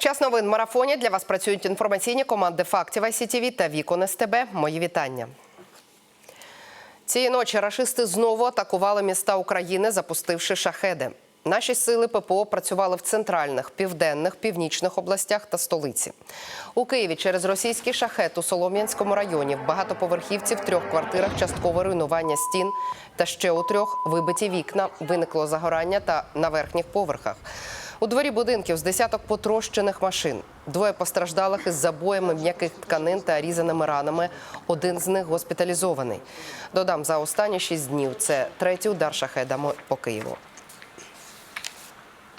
Час новин марафоні. Для вас працюють інформаційні команди фактів ICTV та Вікон СТБ. Мої вітання. Цієї ночі рашисти знову атакували міста України, запустивши шахеди. Наші сили ППО працювали в центральних, південних, північних областях та столиці. У Києві через російський шахет у Солом'янському районі в багатоповерхівці в трьох квартирах часткове руйнування стін та ще у трьох вибиті вікна. Виникло загорання та на верхніх поверхах. У дворі будинків з десяток потрощених машин. Двоє постраждалих із забоями м'яких тканин та різаними ранами. Один з них госпіталізований. Додам за останні шість днів. Це третій удар шахедами по Києву.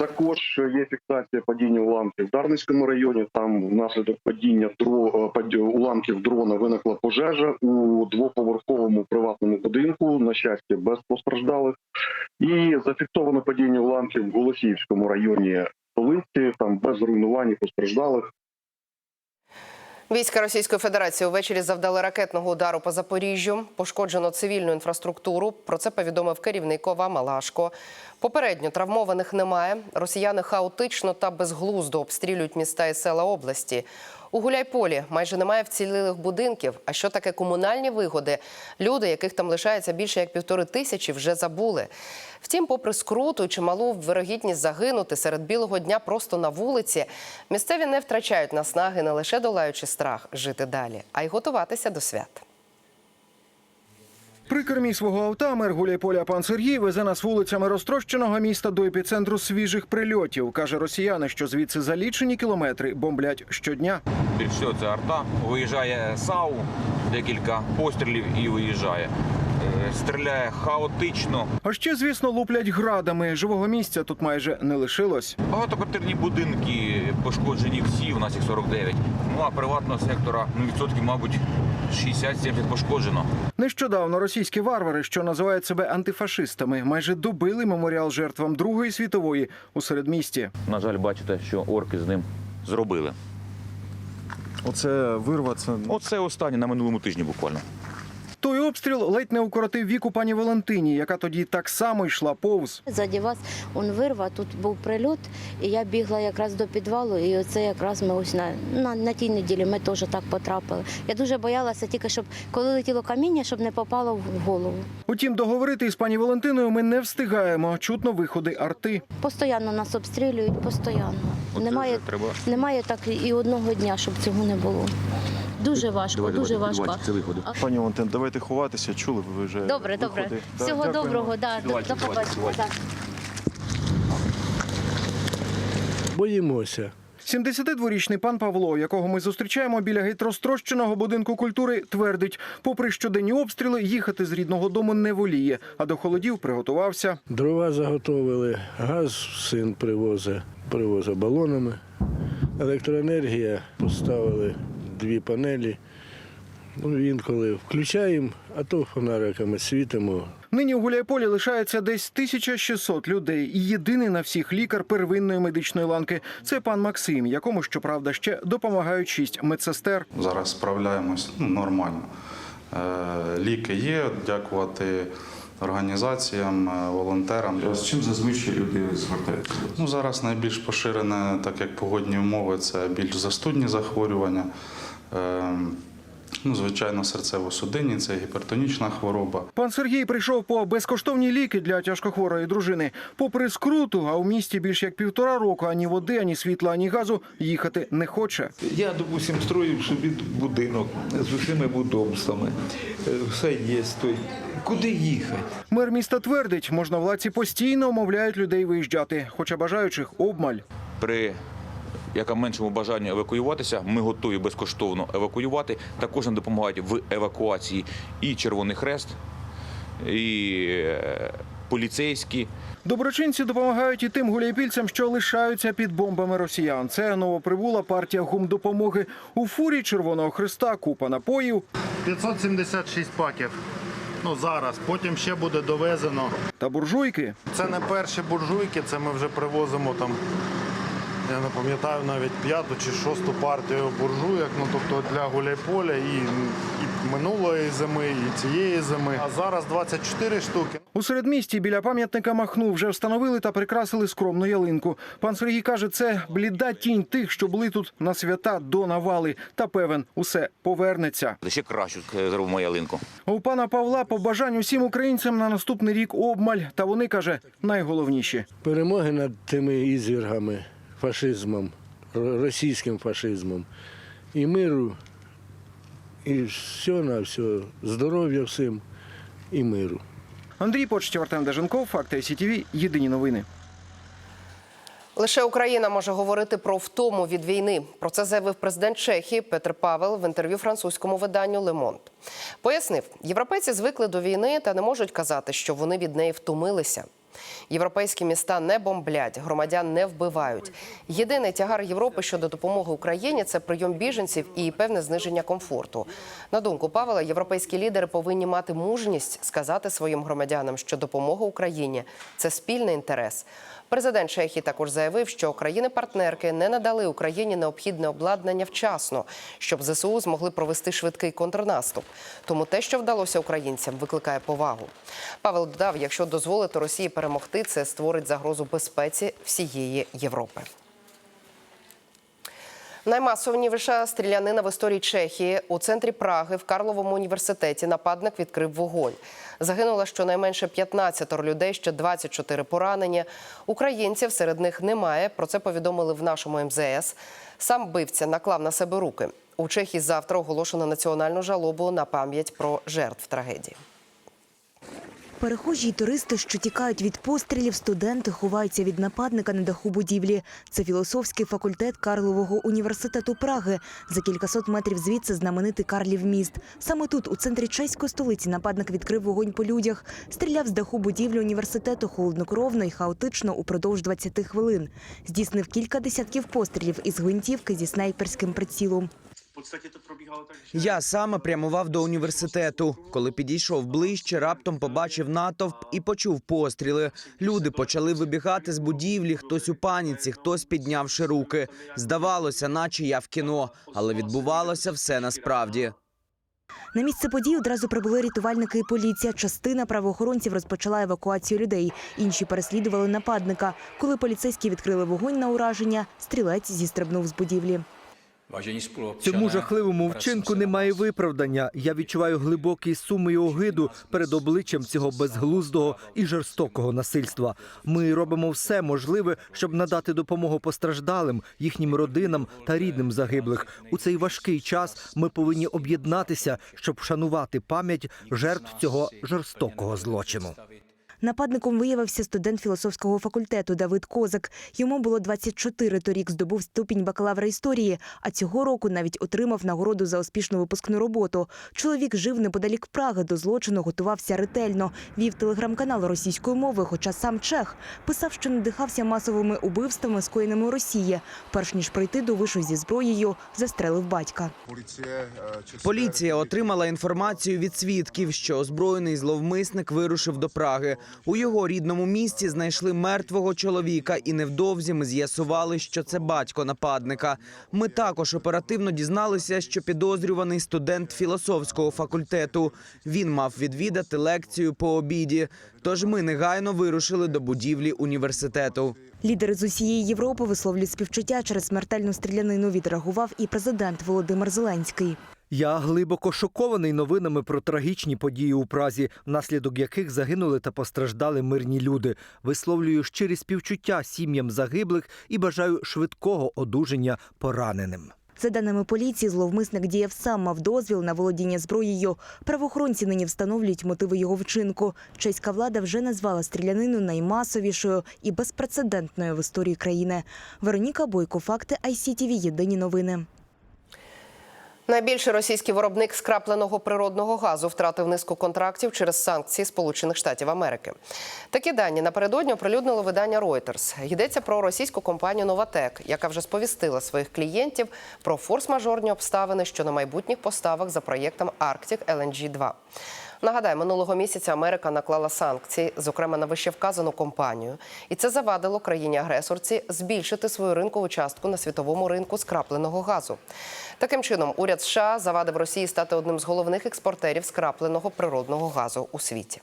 Також є фіксація падіння уламків в Дарницькому районі. Там внаслідок падіння дро... е, уламків дрона виникла пожежа у двоповерховому приватному будинку. На щастя, без постраждалих. І зафіксовано падіння уламків в Голосіївському районі столиці. Там без руйнувань постраждалих. Війська Російської Федерації увечері завдали ракетного удару по Запоріжжю. Пошкоджено цивільну інфраструктуру. Про це повідомив керівник ОВА Малашко. Попередньо травмованих немає. Росіяни хаотично та безглуздо обстрілюють міста і села області. У Гуляйполі майже немає вцілілих будинків. А що таке комунальні вигоди? Люди, яких там лишається більше як півтори тисячі, вже забули. Втім, попри скруту чималу вирогідність загинути серед білого дня просто на вулиці, місцеві не втрачають наснаги не лише долаючи страх жити далі, а й готуватися до свят. При кермі свого авто мер Гуляйполя пан Сергій везе нас вулицями розтрощеного міста до епіцентру свіжих прильотів. Каже росіяни, що звідси за лічені кілометри бомблять щодня. Більш всього це арта. Виїжджає САУ, декілька пострілів і виїжджає. Е, Стріляє хаотично. А ще, звісно, луплять градами. Живого місця тут майже не лишилось. Багатоквартирні будинки пошкоджені всі, у нас їх 49. Ну а приватного сектора ну, відсотків, мабуть, 60-70 пошкоджено. Нещодавно російські варвари, що називають себе антифашистами, майже добили меморіал жертвам Другої світової у середмісті. На жаль, бачите, що орки з ним зробили. Оце вирва, це Оце останнє на минулому тижні буквально. Той обстріл ледь не укоротив віку пані Валентині, яка тоді так само йшла повз. Ззаді вас он вирва, тут був прильот, і я бігла якраз до підвалу, і оце якраз ми ось на, на, на тій неділі ми теж так потрапили. Я дуже боялася тільки, щоб коли летіло каміння, щоб не попало в голову. Утім, договорити з пані Валентиною ми не встигаємо. Чутно виходи арти. Постійно нас обстрілюють, постійно. Оце Немає, вже треба. немає так і одного дня, щоб цього не було. Дуже важко, дуже важко. Це виходи. пані Валентин, давайте ховатися. Чули ви вже Добре, добре. виходи? Да, Всього дякуємо. доброго, да, Давайте, до побачення. давайте. да. Боїмося. 72-річний пан Павло, якого ми зустрічаємо біля геть розтрощеного будинку культури, твердить, попри щоденні обстріли, їхати з рідного дому не воліє, а до холодів приготувався. Дрова заготовили, газ син привозить, привозить балонами. Електроенергія поставили дві панелі. Ну, інколи включаємо, а то фонариками світимо. Нині у Гуляйполі лишається десь 1600 людей. І єдиний на всіх лікар первинної медичної ланки це пан Максим, якому щоправда ще допомагають шість медсестер. Зараз справляємось ну, нормально. Е, Ліки є, дякувати організаціям, е, волонтерам. З чим зазвичай люди звертаються? Ну, зараз найбільш поширене, так як погодні умови, це більш застудні захворювання. Е, Ну, звичайно, серцево-судинні, це гіпертонічна хвороба. Пан Сергій прийшов по безкоштовні ліки для тяжкохворої дружини. Попри скруту, а у місті більш як півтора року ані води, ані світла, ані газу їхати не хоче. Я, допустим, строїв собі будинок з усіми будовствами. Е, Все є. Той. Куди їхати? Мер міста твердить, можновладці постійно умовляють людей виїжджати, хоча бажаючих обмаль. При якоменшому бажанні евакуюватися, ми готові безкоштовно евакуювати. Також нам допомагають в евакуації і Червоний Хрест, і е, поліцейські. Доброчинці допомагають і тим гуляйпільцям, що лишаються під бомбами росіян. Це новоприбула партія гумдопомоги. У фурі Червоного Христа купа напоїв 576 паків. Ну зараз, потім ще буде довезено. та буржуйки. Це не перші буржуйки, це ми вже привозимо там я не пам'ятаю навіть п'яту чи шосту партію буржуєк. Ну тобто для гуляйполя і, і минулої зими, і цієї зими. А зараз 24 штуки. У середмісті біля пам'ятника Махну вже встановили та прикрасили скромну ялинку. Пан Сергій каже, це бліда тінь тих, що були тут на свята до навали. Та певен, усе повернеться. Ще кращу е, зробимо ялинку. У пана Павла побажань усім українцям на наступний рік обмаль. Та вони каже найголовніші. Перемоги над тими ізвіргами, фашизмом, ро- російським фашизмом. І миру, і все на все, здоров'я всім і миру. Андрій Почтів, Артем Деженков, Факти СІТВ, Єдині новини. Лише Україна може говорити про втому від війни. Про це заявив президент Чехії Петр Павел в інтерв'ю французькому виданню Monde. Пояснив, європейці звикли до війни та не можуть казати, що вони від неї втомилися. Європейські міста не бомблять, громадян не вбивають. Єдиний тягар Європи щодо допомоги Україні це прийом біженців і певне зниження комфорту. На думку Павла, європейські лідери повинні мати мужність сказати своїм громадянам, що допомога Україні це спільний інтерес. Президент Чехії також заявив, що країни-партнерки не надали Україні необхідне обладнання вчасно, щоб ЗСУ змогли провести швидкий контрнаступ. Тому те, що вдалося українцям, викликає повагу. Павел додав, якщо дозволити Росії перемогти, це створить загрозу безпеці всієї Європи. Наймасовніша стрілянина в історії Чехії у центрі Праги в Карловому університеті нападник відкрив вогонь. Загинуло щонайменше 15 людей, ще 24 поранені. Українців серед них немає. Про це повідомили в нашому МЗС. Сам бивця наклав на себе руки. У Чехії завтра оголошено національну жалобу на пам'ять про жертв трагедії. Перехожі й туристи, що тікають від пострілів, студенти ховаються від нападника на даху будівлі. Це філософський факультет Карлового університету Праги. За кількасот метрів звідси знаменитий Карлів міст. Саме тут, у центрі чеської столиці, нападник відкрив вогонь по людях. Стріляв з даху будівлі університету холоднокровно і хаотично упродовж 20 хвилин. Здійснив кілька десятків пострілів із гвинтівки зі снайперським прицілом. Я саме прямував до університету. Коли підійшов ближче, раптом побачив натовп і почув постріли. Люди почали вибігати з будівлі, хтось у паніці, хтось піднявши руки. Здавалося, наче я в кіно, але відбувалося все насправді. На місце подій одразу прибули рятувальники і поліція. Частина правоохоронців розпочала евакуацію людей. Інші переслідували нападника. Коли поліцейські відкрили вогонь на ураження, стрілець зістрибнув з будівлі. Цьому жахливому вчинку немає виправдання. Я відчуваю глибокий сум і огиду перед обличчям цього безглуздого і жорстокого насильства. Ми робимо все можливе, щоб надати допомогу постраждалим, їхнім родинам та рідним загиблих. У цей важкий час ми повинні об'єднатися, щоб вшанувати пам'ять жертв цього жорстокого злочину. Нападником виявився студент філософського факультету Давид Козак. Йому було 24, торік здобув ступінь бакалавра історії, а цього року навіть отримав нагороду за успішну випускну роботу. Чоловік жив неподалік Праги, до злочину готувався ретельно. Вів телеграм-канал російською мовою, хоча сам чех. Писав, що надихався масовими убивствами, скоєними у Росії. Перш ніж прийти до вишу зі зброєю, застрелив батька. Поліція отримала інформацію від свідків, що озброєний зловмисник вирушив до Праги. У його рідному місті знайшли мертвого чоловіка, і невдовзі ми з'ясували, що це батько нападника. Ми також оперативно дізналися, що підозрюваний студент філософського факультету. Він мав відвідати лекцію по обіді. Тож ми негайно вирушили до будівлі університету. Лідери з усієї Європи висловлюють співчуття через смертельну стрілянину. Відреагував і президент Володимир Зеленський. Я глибоко шокований новинами про трагічні події у Празі, внаслідок яких загинули та постраждали мирні люди. Висловлюю щирі співчуття сім'ям загиблих і бажаю швидкого одужання пораненим. За даними поліції, зловмисник діяв сам, мав дозвіл на володіння зброєю. Правоохоронці нині встановлюють мотиви його вчинку. Чеська влада вже назвала стрілянину наймасовішою і безпрецедентною в історії країни. Вероніка Бойко, факти ICTV, Єдині новини. Найбільший російський виробник скрапленого природного газу втратив низку контрактів через санкції Сполучених Штатів Америки. Такі дані напередодні оприлюднило видання Reuters. Йдеться про російську компанію Новатек, яка вже сповістила своїх клієнтів про форс-мажорні обставини щодо майбутніх поставок за проєктом Arctic LNG 2 Нагадаю, минулого місяця Америка наклала санкції, зокрема на вищевказану компанію, і це завадило країні-агресорці збільшити свою ринкову частку на світовому ринку скрапленого газу. Таким чином, уряд США завадив Росії стати одним з головних експортерів скрапленого природного газу у світі.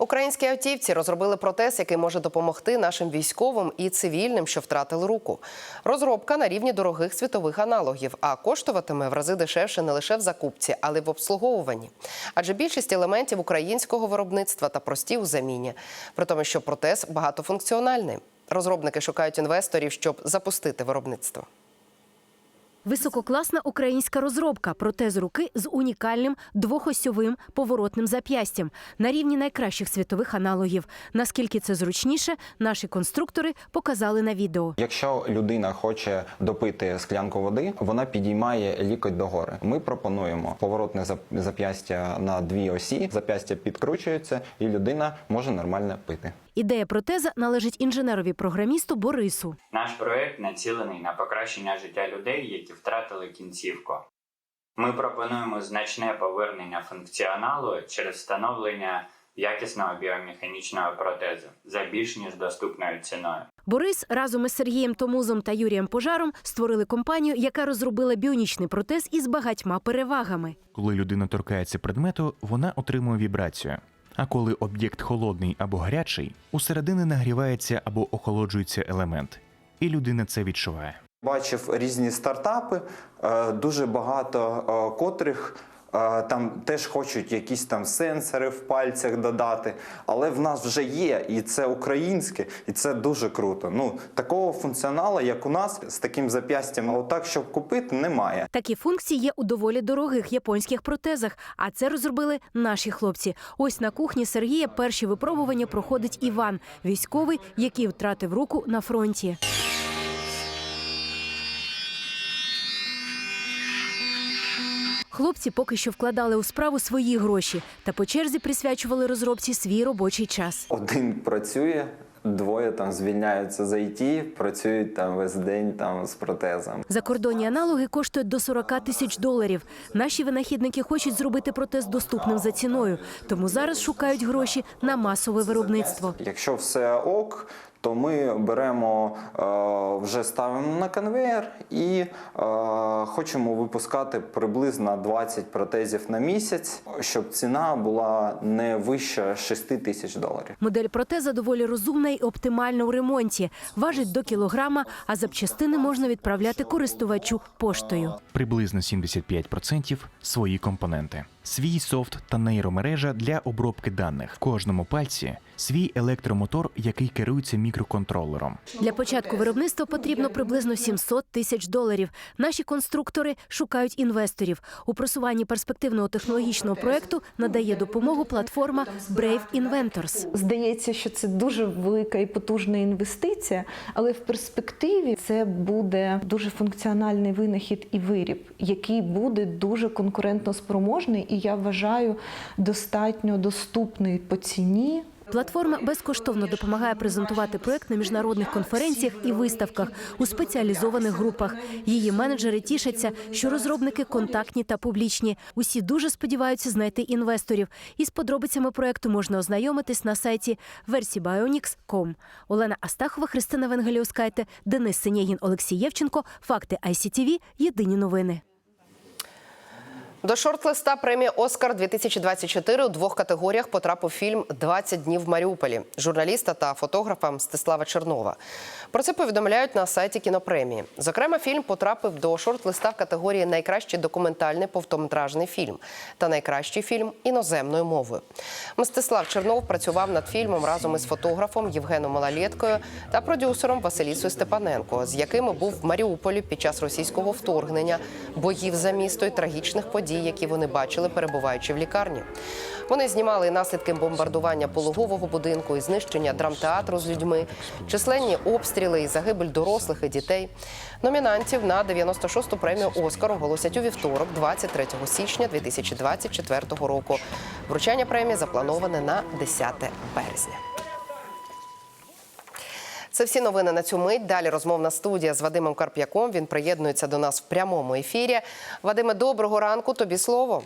Українські автівці розробили протез, який може допомогти нашим військовим і цивільним, що втратили руку. Розробка на рівні дорогих світових аналогів, а коштуватиме в рази дешевше не лише в закупці, але й в обслуговуванні. Адже більшість елементів українського виробництва та прості у заміні, при тому, що протез багатофункціональний. Розробники шукають інвесторів, щоб запустити виробництво. Висококласна українська розробка протез руки з унікальним двохосьовим поворотним зап'ястям на рівні найкращих світових аналогів. Наскільки це зручніше, наші конструктори показали на відео. Якщо людина хоче допити склянку води, вона підіймає лікоть догори. Ми пропонуємо поворотне зап- зап'ястя на дві осі. Зап'ястя підкручується, і людина може нормально пити. Ідея протеза належить інженерові-програмісту Борису. Наш проект націлений на покращення життя людей, які втратили кінцівку. Ми пропонуємо значне повернення функціоналу через встановлення якісного біомеханічного протезу за більш ніж доступною ціною. Борис разом із Сергієм Томузом та Юрієм Пожаром створили компанію, яка розробила біонічний протез із багатьма перевагами. Коли людина торкається предмету, вона отримує вібрацію. А коли об'єкт холодний або гарячий, усередини нагрівається або охолоджується елемент, і людина це відчуває. Бачив різні стартапи, е, дуже багато е, котрих там теж хочуть якісь там сенсори в пальцях додати. Але в нас вже є, і це українське, і це дуже круто. Ну такого функціоналу, як у нас, з таким зап'ястям, отак, щоб купити, немає. Такі функції є у доволі дорогих японських протезах, а це розробили наші хлопці. Ось на кухні Сергія перші випробування проходить Іван, військовий, який втратив руку на фронті. Хлопці поки що вкладали у справу свої гроші та по черзі присвячували розробці свій робочий час. Один працює, двоє там звільняються з IT, працюють там весь день там з протезом. Закордонні аналоги коштують до 40 тисяч доларів. Наші винахідники хочуть зробити протез доступним за ціною, тому зараз шукають гроші на масове виробництво. Якщо все ок, то ми беремо, е, вже ставимо на конвейер і е, хочемо випускати приблизно 20 протезів на місяць, щоб ціна була не вища 6 тисяч доларів. Модель протеза доволі розумна і оптимальна у ремонті. Важить до кілограма, а запчастини можна відправляти користувачу поштою. Приблизно 75% свої компоненти. Свій софт та нейромережа для обробки даних. В кожному пальці свій електромотор, який керується мікроконтролером. Для початку виробництва потрібно приблизно 700 тисяч доларів. Наші конструктори шукають інвесторів. У просуванні перспективного технологічного проекту надає допомогу платформа Brave Inventors. Здається, що це дуже велика і потужна інвестиція, але в перспективі це буде дуже функціональний винахід і виріб, який буде дуже конкурентно спроможний і я вважаю достатньо доступний по ціні. Платформа безкоштовно допомагає презентувати проект на міжнародних конференціях і виставках у спеціалізованих групах. Її менеджери тішаться, що розробники контактні та публічні. Усі дуже сподіваються знайти інвесторів. Із подробицями проекту можна ознайомитись на сайті versibionics.com. Олена Астахова, Христина Венгеліускайте, Денис Синєгін, Олексій Євченко. Факти ICTV. Єдині новини. До шорт-листа премії Оскар 2024 у двох категоріях потрапив фільм «20 днів в Маріуполі журналіста та фотографа Мстислава Чернова. Про це повідомляють на сайті кінопремії. Зокрема, фільм потрапив до шорт-листа в категорії Найкращий документальний повтометражний фільм та найкращий фільм іноземною мовою. Мстислав Чернов працював над фільмом разом із фотографом Євгеном Малалєткою та продюсером Василісою Степаненко, з якими був в Маріуполі під час російського вторгнення, боїв за місто і трагічних подій, які вони бачили, перебуваючи в лікарні. Вони знімали наслідки бомбардування пологового будинку і знищення драмтеатру з людьми, численні обстріли і загибель дорослих і дітей. Номінантів на 96-ту премію Оскар оголосять у вівторок, 23 січня 2024 року. Вручання премії заплановане на 10 березня. Це всі новини на цю мить. Далі розмовна студія з Вадимом Карп'яком. Він приєднується до нас в прямому ефірі. Вадиме, доброго ранку. Тобі слово.